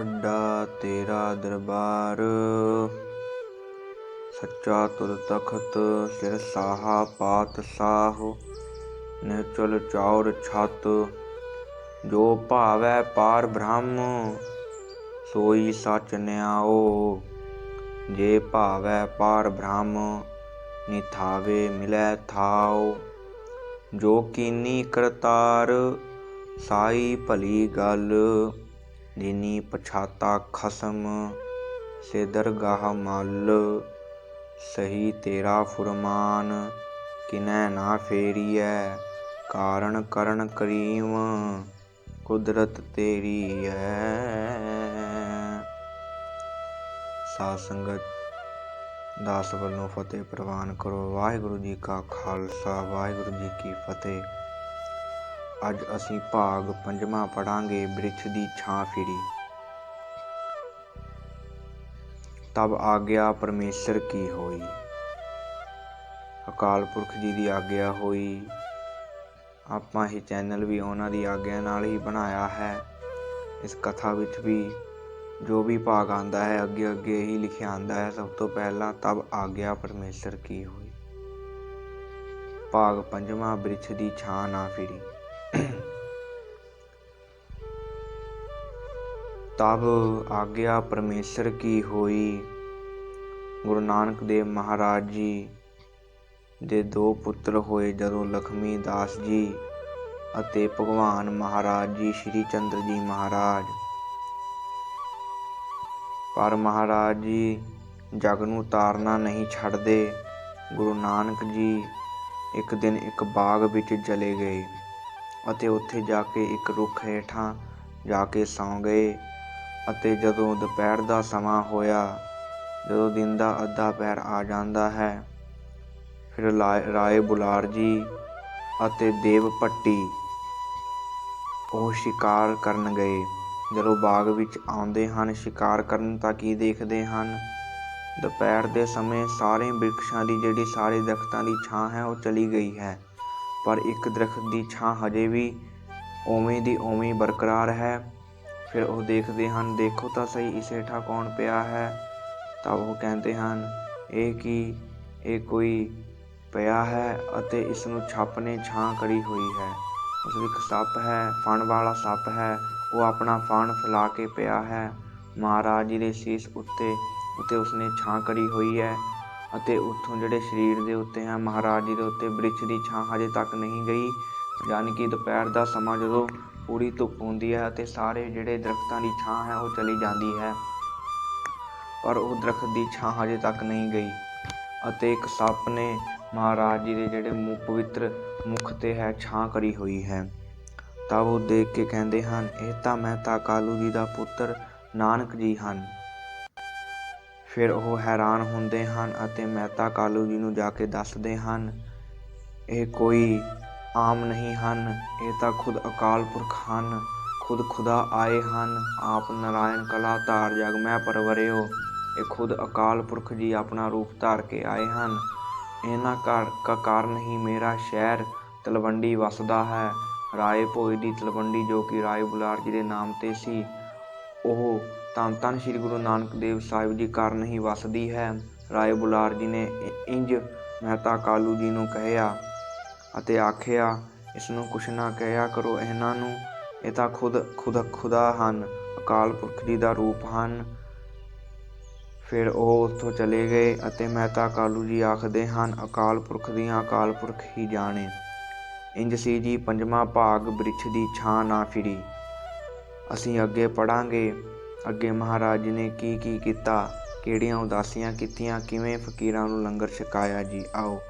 ਅੱਡਾ ਤੇਰਾ ਦਰਬਾਰ, ਸੱਚਾ ਤੁਰ ਤਖਤ ਸਿਰ ਸਾਹਾ ਪਾਤ ਸਾਹ ਨੇ ਚਲ ਚੌਰ ਛਤ, ਜੋ ਭਾਵੈ ਪਾਰ ਬ੍ਰਹਮ, ਸੋਈ ਸੱਚ ਨਿਆਓ, ਜੇ ਭਾਵੈ ਪਾਰ ਬ੍ਰਹਮ, ਨਿਥਾਵੇ ਮਿਲੈ ਥਾਉ ਜੋ ਕੀਨੀ ਕਰਤਾਰ ਸਾਈ ਭਲੀ ਗੱਲ ਜਿਨੀ ਪਛਾਤਾ ਖਸਮ, ਸੇ ਦਰਗਾਹ ਮਲ, ਸਹੀ ਤੇਰਾ ਫੁਰਮਾਨ, ਕਿਨੈ ਨਾ ਫੇਰੀਐ ਕਾਰਨ ਕਰਨ ਕਰੀਮ, ਕੁਦਰਤ ਤੇਰੀ ਹੈ ਸਾਧ ਸੰਗਤ, ਦਾਸ ਵੱਲੋਂ ਫਤਿਹ ਪ੍ਰਵਾਨ ਕਰੋ। ਵਾਹਿਗੁਰੂ ਜੀ ਕਾ ਖਾਲਸਾ, ਵਾਹਿਗੁਰੂ ਜੀ ਕੀ ਫਤਿਹ। ਅੱਜ ਅਸੀਂ ਭਾਗ ਪੰਜਵਾਂ ਪੜਾਂਗੇ ਬ੍ਰਿਛ ਦੀ ਛਾਂ ਫਿਰੀ। ਤਬ ਆਗਿਆ ਪਰਮੇਸ਼ਰ ਕੀ ਹੋਈ? ਅਕਾਲ ਪੁਰਖ ਜੀ ਦੀ ਆਗਿਆ ਹੋਈ। ਆਪਾਂ ਇਹ ਚੈਨਲ ਵੀ ਉਹਨਾਂ ਦੀ ਆਗਿਆ ਨਾਲ ਹੀ ਬਣਾਇਆ ਹੈ। ਇਸ ਕਥਾ ਵਿੱਚ ਵੀ ਜੋ ਵੀ ਭਾਗ ਆਂਦਾ ਹੈ ਅੱਗੇ ਅੱਗੇ ਹੀ ਲਿਖਿਆ ਆਂਦਾ ਹੈ। ਸਭ ਤੋਂ ਪਹਿਲਾਂ ਤਬ ਆਗਿਆ ਪਰਮੇਸ਼ਰ ਕੀ ਹੋਈ? ਭਾਗ ਪੰਜਵਾਂ ਬ੍ਰਿਛ ਦੀ ਛਾਂ ਨਾ ਫਿਰੀ। ਤਬ ਆਗਿਆ ਪਰਮੇਸ਼ਰ ਕੀ ਹੋਈ? ਗੁਰੂ ਨਾਨਕ ਦੇਵ ਮਹਾਰਾਜ ਜੀ ਦੇ ਦੋ ਪੁੱਤਰ ਹੋਏ ਜਦੋਂ ਲਖਮੀ ਦਾਸ ਜੀ ਅਤੇ ਭਗਵਾਨ ਮਹਾਰਾਜ ਜੀ ਸ਼੍ਰੀ ਚੰਦਰ ਜੀ ਮਹਾਰਾਜ। ਪਰ ਮਹਾਰਾਜ ਜੀ, ਜਗ ਨੂੰ ਤਾਰਨਾ ਨਹੀਂ ਛੱਡਦੇ। ਗੁਰੂ ਨਾਨਕ ਜੀ ਇੱਕ ਦਿਨ ਇੱਕ ਬਾਗ ਵਿੱਚ ਚਲੇ ਗਏ ਅਤੇ ਉੱਥੇ ਜਾ ਕੇ ਇੱਕ ਰੁੱਖ ਹੇਠਾਂ ਜਾ ਕੇ ਸੌਂ ਗਏ। ਅਤੇ ਜਦੋਂ ਦੁਪਹਿਰ ਦਾ ਸਮਾਂ ਹੋਇਆ, ਜਦੋਂ ਦਿਨ ਦਾ ਅੱਧਾ ਪੈਰ ਆ ਜਾਂਦਾ ਹੈ, ਫਿਰ ਰਾਏ ਬੁਲਾਰ ਜੀ ਅਤੇ ਦੇਵ ਭੱਟੀ ਉਹ ਸ਼ਿਕਾਰ ਕਰਨ ਗਏ। ਜਦੋਂ ਬਾਗ ਵਿੱਚ ਆਉਂਦੇ ਹਨ, ਸ਼ਿਕਾਰ ਕਰਨ ਤਾਂ ਕੀ ਦੇਖਦੇ ਹਨ? ਦੁਪਹਿਰ ਦੇ ਸਮੇਂ ਸਾਰੇ ਬਿਰਖਾਂ ਦੀ ਜਿਹੜੀ ਸਾਰੇ ਦਰਖਤਾਂ ਦੀ ਛਾਂ ਹੈ, ਉਹ ਚਲੀ ਗਈ ਹੈ। ਪਰ ਇੱਕ ਦਰਖਤ ਦੀ ਛਾਂ ਹਜੇ ਵੀ ਉਵੇਂ ਦੀ ਉਵੇਂ ਬਰਕਰਾਰ ਹੈ। ਫਿਰ ਉਹ ਦੇਖਦੇ ਹਨ, ਦੇਖੋ ਤਾਂ ਸਹੀ ਇਸ ਹੇਠਾਂ ਕੌਣ ਪਿਆ ਹੈ। ਤਾਂ ਉਹ ਕਹਿੰਦੇ ਹਨ, ਇਹ ਕੀ, ਇਹ ਕੋਈ ਪਿਆ ਹੈ ਅਤੇ ਇਸ ਨੂੰ ਛੱਪ ਨੇ ਛਾਂ ਕਰੀ ਹੋਈ ਹੈ। ਉਸ ਵਿੱਚ ਸੱਪ ਹੈ, ਫਣ ਵਾਲਾ ਸੱਪ ਹੈ, ਉਹ ਆਪਣਾ ਫਣ ਫੈਲਾ ਕੇ ਪਿਆ ਹੈ। ਮਹਾਰਾਜ ਜੀ ਦੇ ਸੀਸ ਉੱਤੇ ਉੱਤੇ ਉਸਨੇ ਛਾਂ ਕਰੀ ਹੋਈ ਹੈ ਅਤੇ ਉੱਥੋਂ ਜਿਹੜੇ ਸਰੀਰ ਦੇ ਉੱਤੇ ਹੈ, ਮਹਾਰਾਜ ਜੀ ਦੇ ਉੱਤੇ ਬ੍ਰਿਛ ਦੀ ਛਾਂ ਹਜੇ ਤੱਕ ਨਹੀਂ ਗਈ। ਯਾਨੀ ਕਿ ਦੁਪਹਿਰ ਦਾ ਸਮਾਂ ਜਦੋਂ ਪੂਰੀ ਧੁੱਪ ਹੁੰਦੀ ਹੈ ਅਤੇ ਸਾਰੇ ਜਿਹੜੇ ਦਰਖਤਾਂ ਦੀ ਛਾਂ ਹੈ ਉਹ ਚਲੀ ਜਾਂਦੀ ਹੈ। ਪਰ ਉਹ ਦਰਖਤ ਦੀ ਛਾਂ ਹਜੇ ਤੱਕ ਨਹੀਂ ਗਈ ਅਤੇ ਇੱਕ ਸੱਪ ਨੇ ਮਹਾਰਾਜ ਜੀ ਦੇ ਜਿਹੜੇ ਮੁ, ਪਵਿੱਤਰ ਮੁਖ ਤੇ ਹੈ ਛਾਂ ਕਰੀ ਹੋਈ ਹੈ। ਤਾਂ ਉਹ ਦੇਖ ਕੇ ਕਹਿੰਦੇ ਹਨ, ਇਹ ਤਾਂ ਮਹਿਤਾ ਕਾਲੂ ਜੀ ਦਾ ਪੁੱਤਰ ਨਾਨਕ ਜੀ ਹਨ। ਫਿਰ ਉਹ ਹੈਰਾਨ ਹੁੰਦੇ ਹਨ ਅਤੇ ਮਹਿਤਾ ਕਾਲੂ ਜੀ ਨੂੰ ਜਾ ਕੇ ਦੱਸਦੇ ਹਨ, ਇਹ ਕੋਈ ਆਮ ਨਹੀਂ ਹਨ, ਇਹ ਤਾਂ ਖੁਦ ਅਕਾਲ ਪੁਰਖ ਹਨ, ਖੁਦ ਖੁਦਾ ਆਏ ਹਨ, ਆਪ ਨਾਰਾਇਣ ਕਲਾ ਧਾਰ ਜਗ ਮੈਂ ਪਰਵਰਿਓ, ਇਹ ਖੁਦ ਅਕਾਲ ਪੁਰਖ ਜੀ ਆਪਣਾ ਰੂਪ ਧਾਰ ਕੇ ਆਏ ਹਨ। ਇਹਨਾਂ ਘਰ ਕਾ ਕਾਰਨ ਹੀ ਮੇਰਾ ਸ਼ਹਿਰ ਤਲਵੰਡੀ ਵਸਦਾ ਹੈ। ਰਾਏ ਭੋਏ ਦੀ ਤਲਵੰਡੀ ਜੋ ਕਿ ਰਾਏ ਬੁਲਾਰ ਜੀ ਦੇ ਨਾਮ ਤੇ ਸੀ, ਉਹ ਤਾਂ ਤਨ ਸ੍ਰੀ ਗੁਰੂ ਨਾਨਕ ਦੇਵ ਸਾਹਿਬ ਜੀ ਕਾਰਨ ਹੀ ਵਸਦੀ ਹੈ। ਰਾਏ ਬੁਲਾਰ ਜੀ ਨੇ ਇੰਜ ਮਹਿਤਾ ਕਾਲੂ ਜੀ ਨੂੰ ਕਹਿਆ ਅਤੇ ਆਖਿਆ ਇਸ ਨੂੰ ਕੁਛ ਨਾ ਕਹਿਆ ਕਰੋ, ਇਹਨਾਂ ਨੂੰ ਇਹ ਤਾਂ ਖੁਦ ਖੁਦ, ਖੁਦਾ ਹਨ, ਅਕਾਲ ਪੁਰਖ ਜੀ ਦਾ ਰੂਪ ਹਨ। ਫਿਰ ਉਹ ਉੱਥੋਂ ਚਲੇ ਗਏ ਅਤੇ ਮਹਿਤਾ ਕਾਲੂ ਜੀ ਆਖਦੇ ਹਨ, ਅਕਾਲ ਪੁਰਖ ਦੀਆਂ ਅਕਾਲ ਪੁਰਖ ਹੀ ਜਾਣੇ। ਇੰਜ ਸੀ ਜੀ ਪੰਜਵਾਂ ਭਾਗ ਬ੍ਰਿਛ ਦੀ ਛਾਂ ਨਾ ਫਿਰੀ। ਅਸੀਂ ਅੱਗੇ ਪੜਾਂਗੇ ਅੱਗੇ ਮਹਾਰਾਜ ਨੇ ਕੀ ਕੀ ਕੀਤਾ? ਕਿਹੜੀਆਂ ਉਦਾਸੀਆਂ ਕੀਤੀਆਂ? ਕਿਵੇਂ ਫਕੀਰਾਂ ਨੂੰ ਲੰਗਰ ਛਕਾਇਆ ਜੀ? ਆਓ।